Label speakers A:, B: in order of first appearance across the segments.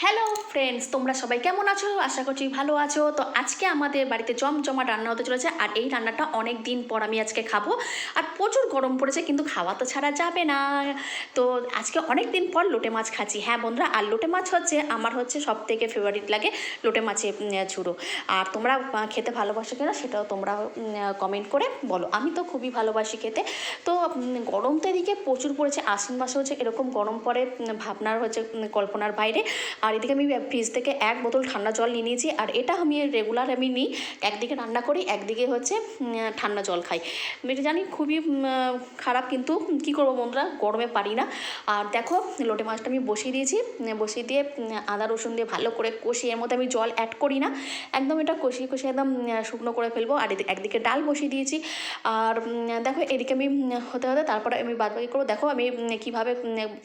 A: Hello friends তোমরা সবাই কেমন আছো? আশা করছি ভালো আছো। তো আজকে আমাদের বাড়িতে জমজমা রান্না হতে চলেছে আর এই রান্নাটা অনেক দিন পর আমি আজকে খাব। আর প্রচুর গরম পড়েছে কিন্তু খাওয়া তো ছাড়া যাবে না। তো আজকে অনেক দিন পর লোটে মাছ খাচ্ছি। হ্যাঁ বন্ধুরা আর লোটে মাছ হচ্ছে আমার হচ্ছে সব থেকে ফেভারিট লাগে লোটে মাছে ঝুড়ো। আর তোমরা খেতে ভালোবাসো কিনা সেটাও তোমরা কমেন্ট করে বলো। আমি তো খুবই ভালোবাসি খেতে। তো গরম তো এদিকে প্রচুর পড়েছে আশ্বিন মাসে হচ্ছে এরকম গরম উম, ভাবনার হচ্ছে কল্পনার বাইরে। আর এদিকে আমি ফ্রিজ থেকে এক বোতল ঠান্ডা জল নিয়ে নিয়েছি, আর এটা আমি রেগুলার আমি নিই। একদিকে রান্না করি, একদিকে হচ্ছে ঠান্ডা জল খাই। এটা জানি খুবই খারাপ কিন্তু কী করব বন্ধুরা, গরমে পারি না। আর দেখো, লোটে মাছটা আমি বসিয়ে দিয়েছি, বসিয়ে দিয়ে আদা, রসুন দিয়ে ভালো করে কষিয়ে, এর মধ্যে আমি জল অ্যাড করি না। একদম এটা কষিয়ে কষিয়ে একদম শুকনো করে ফেলব। আর একদিকে ডাল বসিয়ে দিয়েছি। আর দেখো, এদিকে আমি হতে হতে তারপরে আমি বাদবাকি করব। দেখো আমি কীভাবে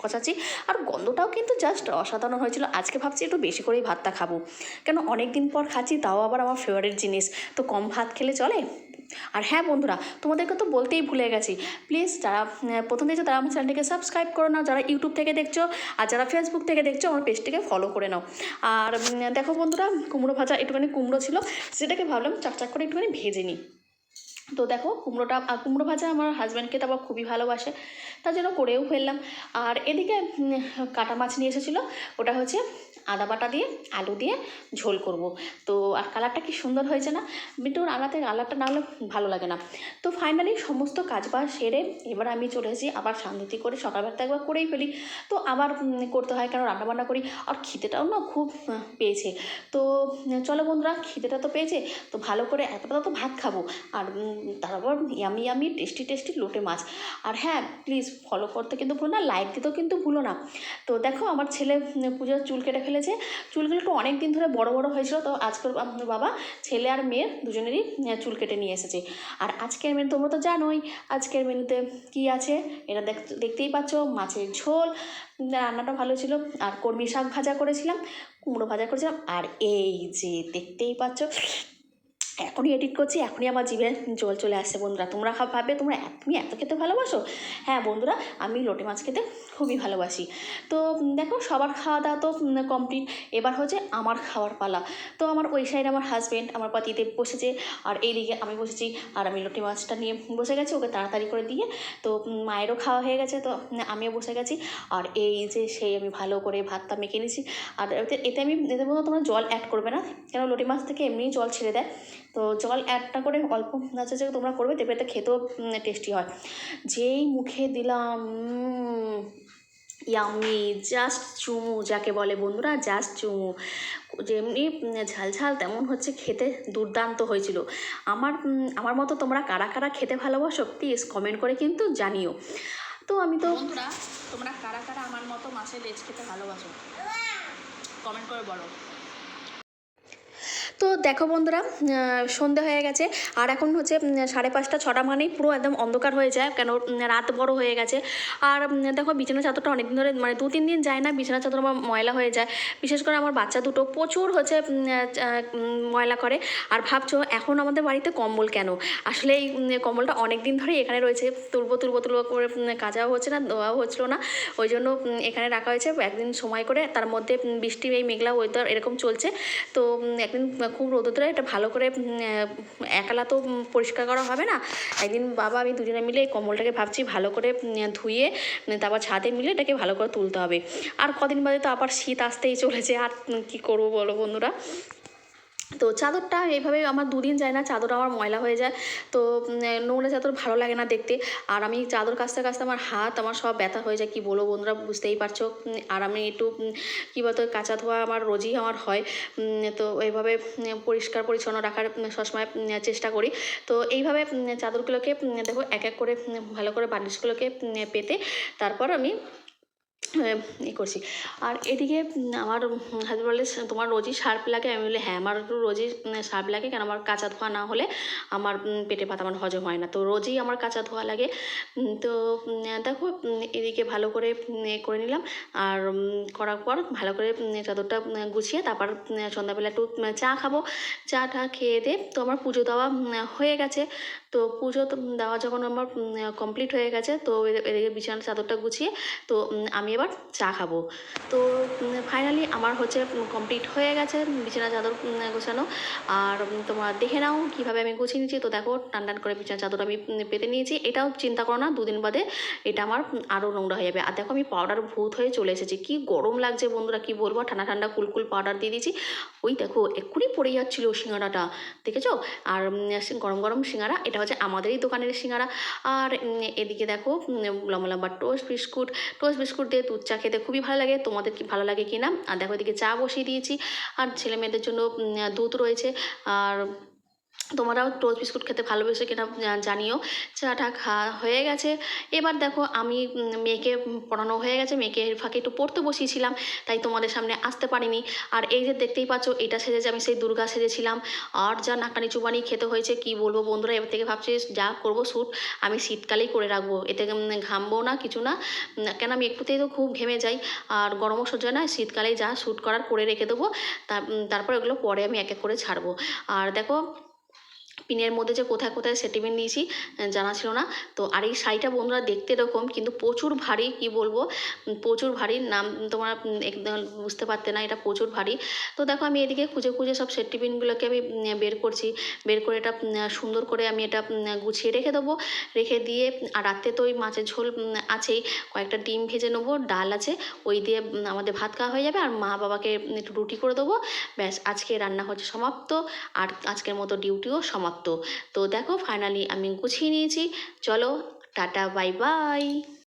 A: কষাচ্ছি। আর গন্ধটাও কিন্তু জাস্ট অসাধারণ হয়েছিল। আজকে ভাবছি একটু বেশি করেই ভাতটা খাব। কেন অনেক দিন পর খাচ্ছি, তাও আবার আমার ফেভারিট জিনিস। তো কম ভাত খেলে চলে? আর হ্যাঁ বন্ধুরা, তোমাদেরকে তো বলতেই ভুলে গেছি। প্লিজ যারা প্রথম দেখছ তারা আমার চ্যানেলটিকে সাবস্ক্রাইব করো না। যারা ইউটিউব থেকে দেখছ আর যারা ফেসবুক থেকে দেখছ আমার পেজটিকে ফলো করে নাও। আর দেখো বন্ধুরা, কুমড়ো ভাজা একটুখানি কুমড়ো ছিল, সেটাকে ভাবলাম চাকচাক করে একটুখানি ভেজে নিই। তো দেখো, কুমড়োটা কুমড়ো ভাজা আমার হাজব্যান্ডকে তো আবার খুবই ভালোবাসে, তার জন্য করেও ফেললাম। আর এদিকে কাটা মাছ নিয়ে এসেছিল, ওটা হচ্ছে আদা বাটা দিয়ে, আলু দিয়ে ঝোল করব। তো আর কালারটা কি সুন্দর হয়েছে না? কিন্তু রান্নাতে কালারটা না হলে ভালো লাগে না। তো ফাইনালি সমস্ত কাজ বাজ সেরে এবার আমি চলে এসেছি, আবার শান্তি করে সকালবেলাতে একবার করেই ফেলি। তো আবার করতে হয় কারণ রান্নাবান্না করি? আর খিদেটাও না খুব পেয়েছে। তো, চলো বন্ধুরা, খিদেটা তো পেয়েছে, তো ভালো করে এতটা তো ভাত খাব। আর তারপর ইয়ামি ইয়ামি টেস্টি টেস্টি লোটে মাছ। আর হ্যাঁ প্লিজ ফলো করতে কিন্তু ভুলো না লাইক দিতেও কিন্তু ভুলো না। তো দেখো, আমার ছেলে পুজোর চুল কেটে ফেলেছে। চুলগুলো একটু অনেক দিন ধরে বড় বড় হয়েছিল, তো আজকের বাবা, ছেলে আর মেয়ের দুজনেরই চুল কেটে নিয়ে এসেছে। আর আজকের মেনু তোমরা তো জানোই, আজকের মেনুতে কি আছে? এটা দেখ, দেখতেই পাচ্ছ, মাছের ঝোল রান্নাটা ভালো ছিল। আর কর্মী শাক ভাজা করেছিলাম, কুমড়ো ভাজা করেছিলাম, আর এই যে দেখতেই পাচ্ছ এখনই এডিট করছি, এখনই আমার জিভে জল চলে আসছে বন্ধুরা। তোমরা ভাববে, তোমরা তুমি এত খেতে ভালোবাসো? হ্যাঁ বন্ধুরা, আমি লোটে মাছ খেতে খুবই ভালোবাসি। তো দেখো সবার খাওয়া দাওয়া তো কমপ্লিট এবার হচ্ছে আমার খাওয়ার পালা। তো আমার ওই সাইডে আমার হাজব্যান্ড আমার পাতিদেব বসেছে, আর এইদিকে আমি বসেছি, আর আমি লোটে মাছটা নিয়ে বসে গেছি, ওকে তাড়াতাড়ি করে দিয়ে তো মায়েরও খাওয়া হয়ে গেছে, তো আমিও বসে গেছি। আর এই যে সেই আমি ভালো করে ভাতটা মেখে নিয়েছি। আর এতে আমি, এতে তোমরা জল অ্যাড করবে না, কেন লোটে মাছ থেকে এমনিই জল ছেড়ে দেয়। তো জল অ্যাডটা করে অল্প আছে যে তোমরা করবে দেবে এতে খেতেও টেস্টি হয়। যেই মুখে দিলাম ইয়ামি জাস্ট চুমু যাকে বলে বন্ধুরা জাস্ট চুমু। যেমনি উম, ঝাল ঝাল তেমন হচ্ছে খেতে দুর্দান্ত হয়েছিল। আমার আমার মতো তোমরা কারা কারা খেতে ভালোবাসো প্লিজ কমেন্ট করে কিন্তু জানিও। তো আমি তো বন্ধুরা তোমরা কারা কারা আমার মতো মাছের লেজ খেতে ভালোবাসো? কমেন্ট করে বলো। তো দেখো বন্ধুরা সন্ধে হয়ে গেছে। আর এখন হচ্ছে সাড়ে পাঁচটা, ছটা মানেই পুরো একদম অন্ধকার হয়ে যায়, কেন রাত বড় হয়ে গেছে। আর দেখো বিছানা চাদরটা অনেকদিন ধরে মানে দু, তিন দিন যায় না, বিছানা চাদর আমার ময়লা হয়ে যায়। বিশেষ করে আমার বাচ্চা দুটো প্রচুর হচ্ছে ময়লা করে। আর ভাবছ, এখন আমাদের বাড়িতে কম্বল কেন? আসলে এই কম্বলটা অনেক দিন ধরেই এখানে রয়েছে। তুলবো তুলবো তুলবো করে কাচাও হচ্ছে না, ধোয়াও হচ্ছিল না। ওই জন্য এখানে রাখা হয়েছে। একদিন সময় করে, তার মধ্যে বৃষ্টি, এই মেঘলা ওয়েদার এরকম চলছে। তো একদিন খুব রোদে এটা ভালো করে একালা তো পরিষ্কার করা হবে না। একদিন বাবা আমি দুজনে মিলে এই কম্বলটাকে ভাবছি ভালো করে ধুয়ে তারপর ছাদে মিলে এটাকে ভালো করে তুলতে হবে। আর কদিন বাদে তো আবার শীত আসতেই চলেছে, আর কী করব বলো বন্ধুরা? তো চাদরটা এইভাবে আমার দুদিন যায় না চাদর আমার ময়লা হয়ে যায়। তো নোংরা চাদর ভালো লাগে না দেখতে। আর আমি চাদর কাচতে কাচতে আমার হাত, আমার সব ব্যথা হয়ে যায়, কি বলব বন্ধুরা, বুঝতেই পারছ? আর আমি একটু কী বলতো, কাঁচা ধোয়া আমার রোজই আমার হয়। তো এইভাবে পরিষ্কার পরিচ্ছন্ন রাখার সবসময় চেষ্টা করি। তো এইভাবে চাদরগুলোকে দেখো, এক এক করে ভালো করে বালিশগুলোকে পেতে, তারপর আমি ই করছি। আর এদিকে আমার হাজব্যান্ড বলে, তোমার রোজই সার্প লাগে? আমি বলি হ্যাঁ আমার একটু রোজই সার্প লাগে। কেন আমার কাঁচা ধোয়া না হলে আমার পেটে ভাত আমার হজম হয় না। তো রোজই আমার কাঁচা ধোয়া লাগে। তো দেখো এদিকে ভালো করে করে নিলাম। আর করার পর ভালো করে চাদরটা গুছিয়ে তারপর সন্ধ্যাবেলা একটু চা খাব। চা টা খেয়ে দিয়ে তো আমার পুজো দেওয়া হয়ে গেছে। তো পুজো দেওয়া যখন আমার কমপ্লিট হয়ে গেছে, তো এদিকে বিছানার চাদরটা গুছিয়ে, তো আমি এবার এবার চা খাব। তো ফাইনালি আমার হচ্ছে কমপ্লিট হয়ে গেছে বিছানা চাদর গোছানো। আর তোমরা দেখে নাও কীভাবে আমি গুছিয়ে নিচ্ছি। তো দেখো, টান টান করে বিছানা চাদর আমি পেতে নিয়েছি। এটাও চিন্তা করো না, দুদিন বাদে এটা আমার আরও নোংরা হয়ে যাবে। আর দেখো আমি পাউডার ভূত হয়ে চলে এসেছি। কী গরম লাগছে বন্ধুরা, কি বলব? ঠান্ডা ঠান্ডা কুলকুল পাউডার দিয়ে দিয়েছি। ওই দেখো, এক্ষুনি পড়ে যাচ্ছিল সিঙ্গারাটা, দেখেছ? আর গরম গরম সিঙ্গারা, এটা হচ্ছে আমাদেরই দোকানের সিঙ্গারা। আর এদিকে দেখো লম্বা লম্বা টোস্ট বিস্কুট টোস্ট বিস্কুট দিয়ে দুধ চা খেতে খুবই ভালো লাগে। তোমাদের কি ভালো লাগে কি না? আর দেখো, এদিকে চা বসিয়ে দিয়েছি। আর ছেলে মেয়েদের জন্য দুধ রয়েছে। আর তোমরাও টোস্ট বিস্কুট খেতে ভালোবেসে কিনা জানিও। চাটা খাওয়া হয়ে গেছে। এবার দেখো আমি মেয়েকে পড়ানো হয়ে গেছে। মেয়েকে ফাঁকে একটু পড়তে বসিয়েছিলাম, তাই তোমাদের সামনে আসতে পারিনি। আর এই যে দেখতেই পাচ্ছ, এটা সেজেছে আমি সেই দুর্গা সেজেছিলাম। আর যা নাকানি চুবানি খেতে হয়েছে, কি বলব বন্ধুরা? এবার থেকে ভাবছি, যা করব শ্যুট আমি শীতকালেই করে রাখব। এতে ঘামবো না, কিছু না। কেন আমি একটুতেই তো খুব ঘেমে যাই। আর গরমও সহ্য না, শীতকালেই যা শ্যুট করার করে রেখে দেবো। তারপর এগুলো পরে আমি এক এক করে ছাড়বো। আর দেখো পিনের মধ্যে যে কোথায় কোথায় সেটিমেন্ট আহ, জানা ছিল না। তো আর এই শাড়িটা বন্ধুরা দেখতে এরকম কিন্তু প্রচুর ভারী কি বলব? প্রচুর ভারী নাম তোমরা একদম বুঝতে পারতে না এটা প্রচুর ভারী। তো দেখো আমি এদিকে খুঁজে খুঁজে সব সেটিমেন্টগুলোকে আমি বের করছি। বের করে এটা সুন্দর করে আমি এটা গুছিয়ে রেখে দেবো। রেখে দিয়ে আর রাতে তো ওই মাছের ঝোল আছেই। কয়েকটা ডিম ভেজে নেব ডাল আছে। ওই দিয়ে আমাদের ভাত খাওয়া হয়ে যাবে আর মা বাবাকে একটু রুটি করে দেবো। ব্যাস আজকে রান্না হচ্ছে সমাপ্ত। আর আজকের মতো ডিউটিও সমাপ্ত। তো দেখো ফাইনালি আমি গুছিয়ে নিয়েছি। চলো টাটা বাই বাই